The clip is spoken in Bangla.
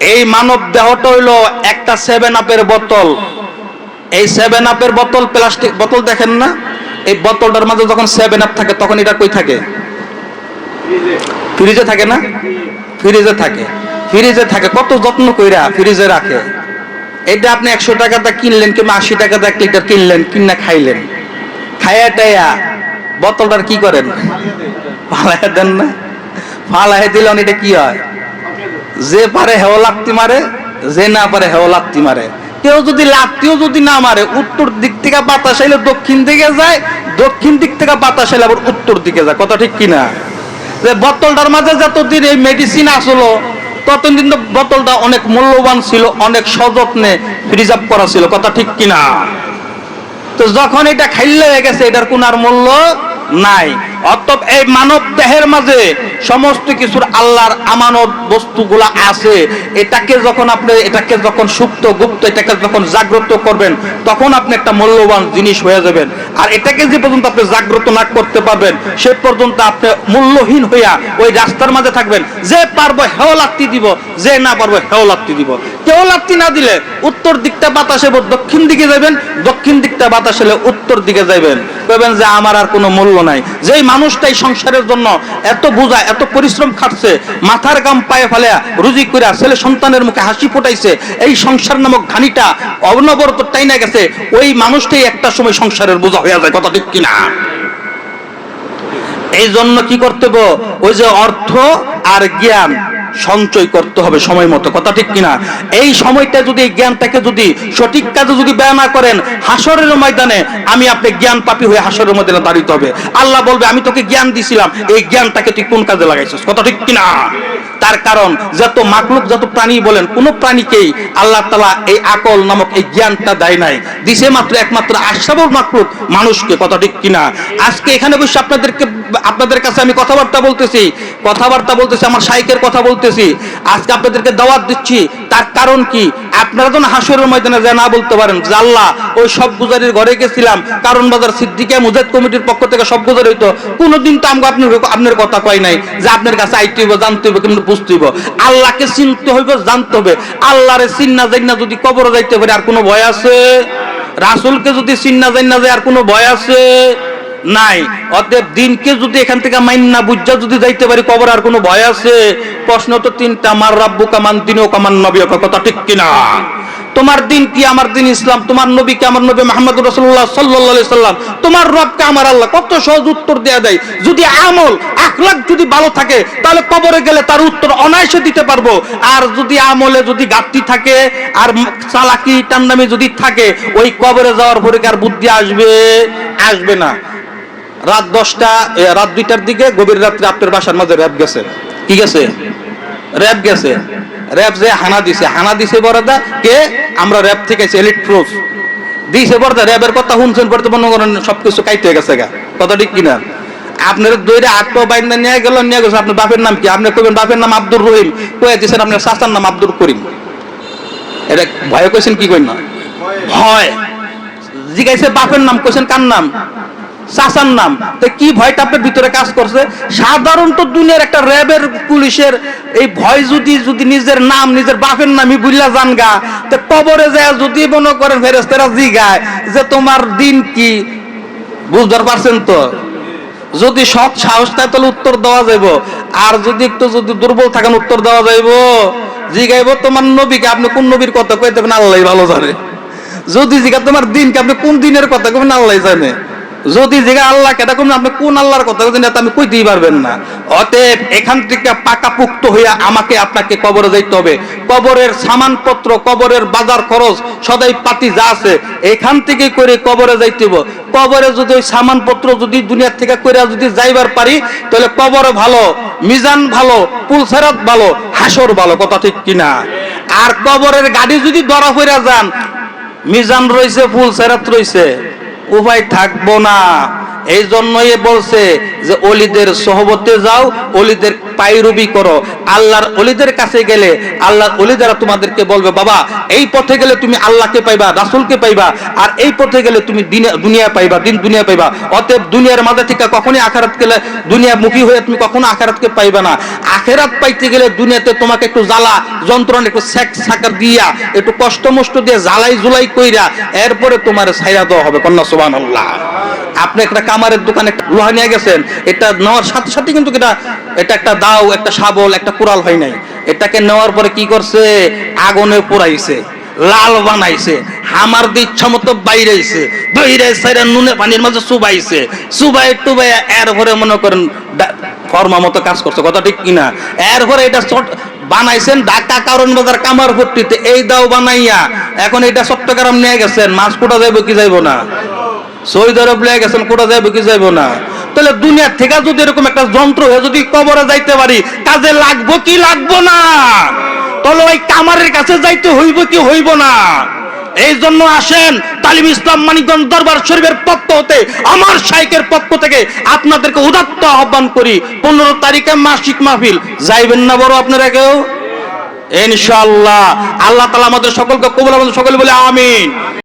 এই মানব দেহটা হইল একটা সেভেন আপের বোতল। এই সেভেন আপের বোতল প্লাস্টিক বোতল দেখেন না? এই বোতলটার মাঝে যখন সেভেন আপ থাকে, তখন এটা কই থাকে? ফ্রিজে থাকে না? ফ্রিজে থাকে। ফ্রিজে থাকে। কত যত্ন কইরা ফ্রিজে রাখে। এটা আপনি একশো টাকাটা কিনলেন কিংবা আশি টাকাটা এক লিটার কিনলেন, কিনা খাইলেন। খাইয়া টাইয়া বোতলটার কি করেন? ফালাইয়া দেন না? ফালাইয়া দিলে এটা কি হয়? যে পারে হেও লাত্তি মারে, যে না পারে হেও লাত্তি মারে। কেউ যদি লাত্তিও যদি না মারে, উত্তর দিক থেকে বাতাস আইলে দক্ষিণ দিকে যায়, দক্ষিণ দিক থেকে বাতাস আইলে আবার উত্তর দিকে যায়। কথা ঠিক কিনা? যে বোতলটার মাঝে যতদিন এই মেডিসিন আসলো, ততদিন তো বোতলটা অনেক মূল্যবান ছিল, অনেক সযত্নে প্রিজার্ভ করা ছিল। কথা ঠিক কিনা? তো যখন এটা খাইলে হয়ে গেছে, এটার কোন আর মূল্য নাই। অতএব এই মানব দেহের মাঝে সমস্ত কিছুর আল্লাহর আমানত বস্তুগুলা আছে। এটাকে যখন আপনি, এটাকে যখন সুপ্ত, গুপ্ত, এটাকে যখন জাগ্রত করবেন, তখন আপনি একটা মূল্যবান জিনিস হয়ে যাবেন। আর এটাকে যে পর্যন্ত আপনি জাগ্রত না করতে পারবেন, সে পর্যন্ত আপনি মূল্যহীন হইয়া ওই রাস্তার মাঝে থাকবেন। যে পারব হেও লাত্তি দিব, যে না পারব হেও লাত্তি দিব। কেউ লাত্তি না দিলে উত্তর দিকটা বাতাসে দক্ষিণ দিকে যাবেন, দক্ষিণ দিকটা বাতাস এলে উত্তর দিকে যাবেন বলবেন যে আমার আর কোনো মূল্য নাই। যেই মানুষটাই সংসারের জন্য এত বোঝা এত পরিশ্রম খাটছে, মাথার গাম পায়ে ফেলে রুজি করে ছেলে সন্তানের মুখে হাসি ফোটাইছে, এই সংসার নামক ঘানিটা অনবরত টাইনা গেছে, ওই মানুষটাই একটা সময় সংসারের বোঝা হয়ে যায়, কথা ঠিক কিনা? এই জন্য কি করতে ওই যে অর্থ আর জ্ঞান। সঞ্চয় করতে হবে সময় মতো। কথা ঠিক কিনা? এই সময়টা যদি জ্ঞানটাকে যদি সঠিক কাজে যদি ব্যয় না করেন, হাসরের ময়দানে আমি আপনি জ্ঞান পাপি হয়ে হাসরের ময়দানে দাঁড়িয়ে হবে। আল্লাহ বলবে, আমি তোকে জ্ঞান দিছিলাম, এই জ্ঞানটাকে তুই কোন কাজে লাগাইছিস? কথা ঠিক কিনা? তার কারণ, যত মাকলুক, যত প্রাণী বলেন, কোন প্রাণীকেই আল্লাহ তালা এই আকল নামক এই জ্ঞানটা দেয় নাই। দিছে মাত্র একমাত্র আশাবর মাকলুক মানুষকে, কথা ঠিক কিনা? আজকে এখানে বসে আপনাদেরকে, আপনাদের কাছে আমি কথাবার্তা বলতেছি। কথাবার্তা বলতেছি, আমার সাইকের কথা বলতেছি, আজকে আপনাদেরকে দাওয়াত দিচ্ছি, তার কারণ কি? আপনারা যেন হাসরের ময়দানে যা না বলতে পারেন আল্লাহ, ওই সব গুজারির ঘরে গেছিলাম, কারণ বাজার সিদ্দিকা মুজাদ কমিটির পক্ষ থেকে সব গুজার হইতো। কোনোদিন তো আমাকে আপনার আপনার কথা কয় নাই, যে আপনার কাছে আইতে হইব, জানতে হইব কিন্তু বুঝতে হইব। আল্লাহকে চিনতে হইব, জানতে হবে। আল্লাহরে চিন্না জান্না যদি কবরে যাইতে পারে, আর কোনো ভয় আছে? রাসুলকে যদি চিন্না জান্না যায়, আর কোনো ভয় আছে? নাই। অতএব দিনকে যদি এখান থেকে মাইন্না বুঝা যদি যাইতে পারি, কবর আর কোনো ভয় আছে? প্রশ্ন তো তিনটা আমার রাব্বু কামান দিনও কামান নবী কথা ঠিক কিনা? তোমার দিন কি আমার দিন ইসলাম? তোমার নবী কি আমার নবী মোহাম্মদ রসুল্লাহ সাল্লাহ সাল্লাম? তোমার রবকে আমার আল্লাহ কত সহজ উত্তর দেয়া দেয়। যদি আমল, আখলাখ যদি ভালো থাকে, তাহলে কবরে গেলে তার উত্তর অনায়াসে দিতে পারব। আর যদি আমলে যদি গাপ্তি থাকে, আর চালাকি টান্নামি যদি থাকে, ওই কবরে যাওয়ার পরে কি আর বুদ্ধি আসবে? আসবে না। রাত দশটা রাত দুইটার দিকে গভীর রাত্রে আপনার বাসার মাঝে র্যাব গেছে। কি গেছে? র্যাব গেছে। র্যাব যে হানা দিছে হানা দিছে বড়দা কে? আমরা র্যাব থেকে এলিট ফোর্স দিছে বড়দা র্যাবের কথা শুনছেন পরে মনে করেন সবকিছু কাইতে গেছে গা। কথা ঠিক কিনা? আপনার দইরে আটটো বাইন্দা নিয়ে গেল নিয়ে গেছে আপনার বাপের নাম কি? আপনি কইবেন বাপের নাম আব্দুর রহিম। কয়ে দিয়েছেন আপনার শাস্তার নাম আব্দুল করিম। এটা ভয় কইছেন কি কই না? ভয়। জিগাইছে বাপের নাম কইছেন কার নাম? চাচার নাম। তো কি ভয়টা আপনার ভিতরে কাজ করছে? সাধারণত দুনিয়ার একটা র্যাবের, পুলিশের এই ভয় যদি যদি নিজের নাম, নিজের বাপের নামই বুঝলা জানগা, তো কবরে যায় যদি মনে করেন ফেরেস্তারা জিগায় যে তোমার দিন কি? বুঝতে পারছেন তো? যদি সৎ সাহস থাকে তাহলে উত্তর দেওয়া যাইব। আর যদি একটু যদি দুর্বল থাকেন, উত্তর দেওয়া যাইব। জিগাইব তোমার নবীকে, আপনি কোন নবীর কথা কই দেবেন আল্লাহ ভালো জানে। যদি জিগা তোমার দিনকে, আপনি কোন দিনের কথা কবেন আল্লাহ জানে। যদি জিগা আল্লাহ কেটা কোন আপনি কোন আল্লাহর কথা কইছেন এটা আমি কইতেই পারবেন না। অতএব এখান থেকে পাকাপুক্ত হইয়া আমাকে আপনাকে কবরে যাইতে হবে। কবরের সামানপত্র, কবরের বাজার খরচ, সদাই পাতি যা আছে, এখান থেকে করে কবরে যাইতে হবে কবরে যদি ওই সামানপত্র যদি দুনিয়ার থেকে করে যদি যাইবার পারি, তাহলে কবরে ভালো, মিজান ভালো, পুলসেরাত ভালো, হাসর ভালো, কথা ঠিক কিনা? আর কবরের গাড়ি যদি ধরা পড়া যান, মিজান রইছে ফুল সেরাত রইছে। উপায় থাকব না। এই জন্যই বলছে যে অলিদের সহবতে যাও, অলিদের পায়রবি করো। আল্লাহর অলিদের কাছে গেলে আল্লাহর অলিদারা তোমাদেরকে বলবে, বাবা, এই পথে গেলে তুমি আল্লাহকে পাইবা, রাসুলকে পাইবা, আর এই পথে গেলে তুমি দিনে- দুনিয়া পাইবা, দিন দুনিয়া পাইবা। অতএব দুনিয়ার মাঝে থেকে কখনই আখারাত গেলে দুনিয়া মুখী হয়ে তুমি কখনো আখারাতকে পাইবা না। আখেরাত পাইতে গেলে দুনিয়াতে তোমাকে একটু জ্বালা, যন্ত্রণা, একটু স্যাক সাকার দিয়া, একটু কষ্ট মষ্ট দিয়ে জ্বালাই জুলাই কইরা, এরপরে তোমার ছাইরা দেওয়া হবে। কন্যা সুবহানাল্লাহ। আপনি একটা কামারের দোকানে লোহা নিয়ে গেছেন, এটা নেওয়ার সাথে সাথে কিন্তু এটা এটা একটা দাও, একটা শাবল, একটা কুড়াল হয় নাই। এটাকে নেওয়ার পরে কি করছে? আগুনে পোড়াইছে, লাল বানাইছে হামার দিয়ে ইচ্ছা বাইরেছে বাইরে সাইরা নুনে পানির মাঝে চুবাইছে, চুবাই টুবাই এর ভরে মনে করেন ফর্মা মতো কাজ করছে, কথা ঠিক কিনা? এর ভরে এটা চট- বানাইছেন ঢাকা কারণ বাজার কামার পট্টিতে এই দাও বানাইয়া, এখন এটা চট্টগ্রাম নিয়ে গেছেন, মাছ কোটা যাইব কি যাইব না? সৌদি আরব গেছেন, কোটা যাইব, কি যাইব না। তাহলে দুনিয়ার থেকে যদি এরকম একটা যন্ত্র হয়ে যদি কবরে যাইতে পারি, কাজে লাগবো কি লাগবো না? তাহলে ওই কামারের কাছে যাইতে হইব কি হইব না? এই জন্য আসেন, তালিম ইসলাম মানিকগঞ্জ দরবার শরীফের পক্ষ হতে, আমার শাইকের পক্ষ থেকে আপনাদেরকে উদাত্ত আহ্বান করি, পনেরো তারিখে মাসিক মাহফিল। যাইবেন না বড় আপনারা কেউ? ইনশাআল্লাহ। আল্লাহ তালা আমাদের সকলকে কবুল আমাদের সকলে বলে আমিন।